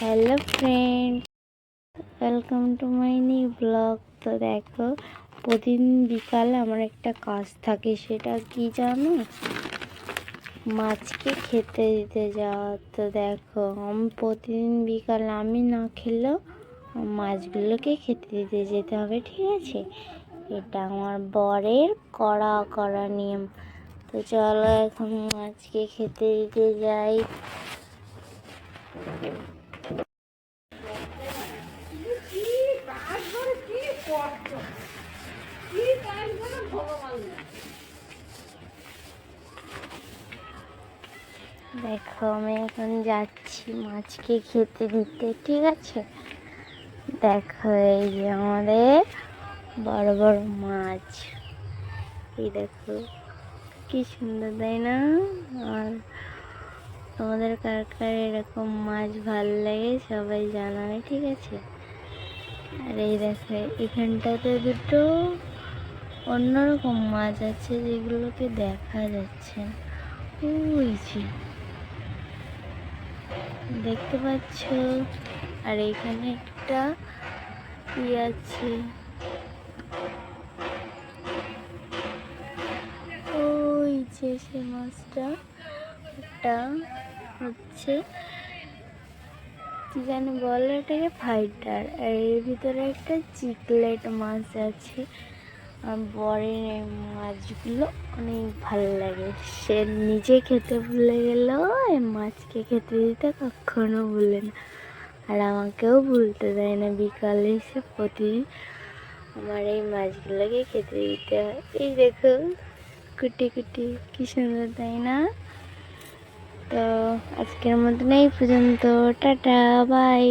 Hello friend welcome to my new blog তো দেখো, প্রতিদিন বিকালে আমার একটা কাজ থাকে, সেটা কি জানো? মাছকে খেতে দিতে যাওয়া। তো দেখো, আমি প্রতিদিন বিকালে আমি না খেলেও মাছগুলোকে খেতে দিতে যেতে হবে, ঠিক আছে? এটা আমার বরের কড়া করা নিয়ম। তো চলো এখন মাছকে খেতে দিতে যাই। দেখো, আমি এখন যাচ্ছি মাছকে খেতে দিতে, ঠিক আছে? দেখো, এই যে আমাদের বড় বড় মাছ। এই দেখো, কি সুন্দর, তাই না? আর তোমাদের কার কার এরকম মাছ ভালো লাগে সবাই জানাবে, ঠিক আছে? আর এই দেখো, এখানটাতে দুটো অন্যরকম মাছ আছে যেগুলোকে দেখা যাচ্ছে। ওই দেখতে পাচ্ছ? আর এখানে একটা ই আছে। ওই যে সে মাছটা একটা হচ্ছে জানি বলে এটাকে ফাইটার আর এর ভিতরে একটা চিকলেট মাছ আছে। আর বরের এই মাছগুলো অনেক ভালো লাগে। সে নিজে খেতে ভুলে গেলেও এই মাছকে খেতে দিতে কখনো ভুলে না। আর আমাকেও ভুলতে দেয় না। বিকালে এসে প্রতিদিন আমার এই মাছগুলোকে খেতে দিতে হয়। এই দেখো কুটি কুটি, কি সুন্দর, তাই না? আজকের মতন এই পর্যন্ত টাটা বাই